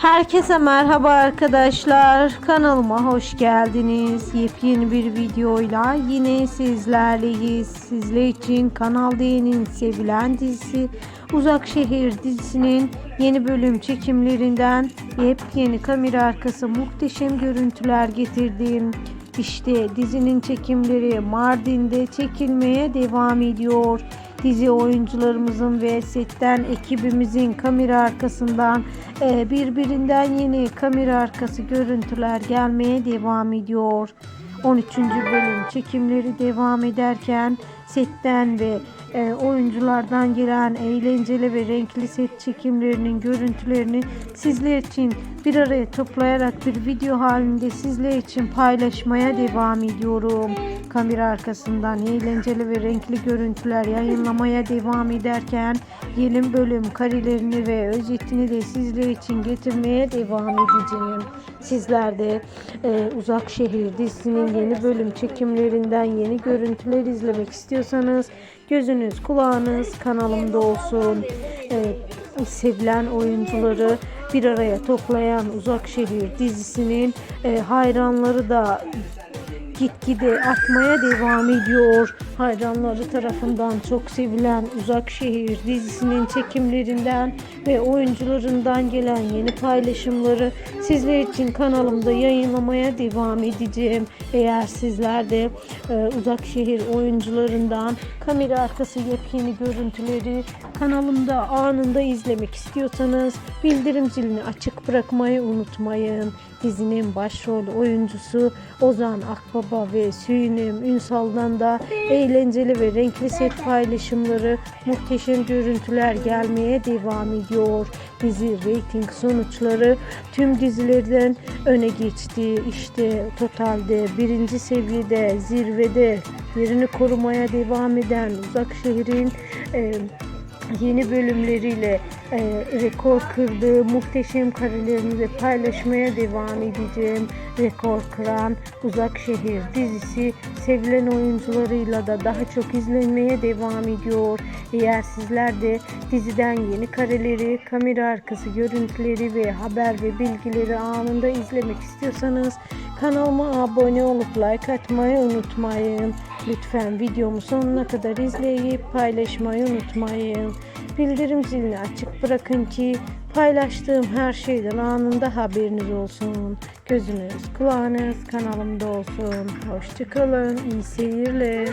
Herkese merhaba arkadaşlar. Kanalıma hoş geldiniz. Yepyeni bir videoyla yine sizlerleyiz. Sizler için Kanal D'nin sevilen dizisi Uzak Şehir dizisinin yeni bölüm çekimlerinden yepyeni kamera arkası muhteşem görüntüler getirdim. İşte dizinin çekimleri Mardin'de çekilmeye devam ediyor. Dizi oyuncularımızın ve setten ekibimizin kamera arkasından e, birbirinden yeni kamera arkası görüntüler gelmeye devam ediyor. 13. bölüm çekimleri devam ederken setten ve e, oyunculardan gelen eğlenceli ve renkli set çekimlerinin görüntülerini sizler için bir araya toplayarak bir video halinde sizler için paylaşmaya devam ediyorum. Kamera arkasından eğlenceli ve renkli görüntüler yayınlamaya devam ederken yeni bölüm karelerini ve özetini de sizler için getirmeye devam edeceğim. Sizler de e, Uzak Şehir dizisinin yeni bölüm çekimlerinden yeni görüntüler izlemek istiyorsanız gözünüz kulağınız kanalımda olsun. E, sevilen oyuncuları bir araya toplayan Uzak Şehir dizisinin e, hayranları da gitgide artmaya devam ediyor. Hayranları tarafından çok sevilen Uzak Şehir dizisinin çekimlerinden ve oyuncularından gelen yeni paylaşımları sizler için kanalımda yayınlamaya devam edeceğim. Eğer sizler de e, Uzak Şehir oyuncularından kamera arkası yepyeni görüntüleri kanalımda anında izlemek istiyorsanız bildirim zilini açık bırakmayı unutmayın. Dizinin başrol oyuncusu Ozan Akbaba ve Süyünüm Ünsal'dan da eğlenceli ve renkli set paylaşımları, muhteşem görüntüler gelmeye devam ediyor. Dizi reyting sonuçları tüm dizilerden öne geçti. İşte totalde birinci seviyede zirvede yerini korumaya devam eden Uzak Şehir'in e, yeni bölümleriyle e, rekor kırdığı muhteşem karelerini de paylaşmaya devam edeceğim. Rekor kıran Uzak Şehir dizisi sevilen oyuncularıyla da daha çok izlenmeye devam ediyor. Eğer sizler de diziden yeni kareleri, kamera arkası görüntüleri ve haber ve bilgileri anında izlemek istiyorsanız kanalıma abone olup like atmayı unutmayın. Lütfen videomu sonuna kadar izleyip paylaşmayı unutmayın. Bildirim zilini açık bırakın ki paylaştığım her şeyden anında haberiniz olsun. Gözünüz, kulağınız kanalımda olsun. Hoşçakalın, iyi seyirler.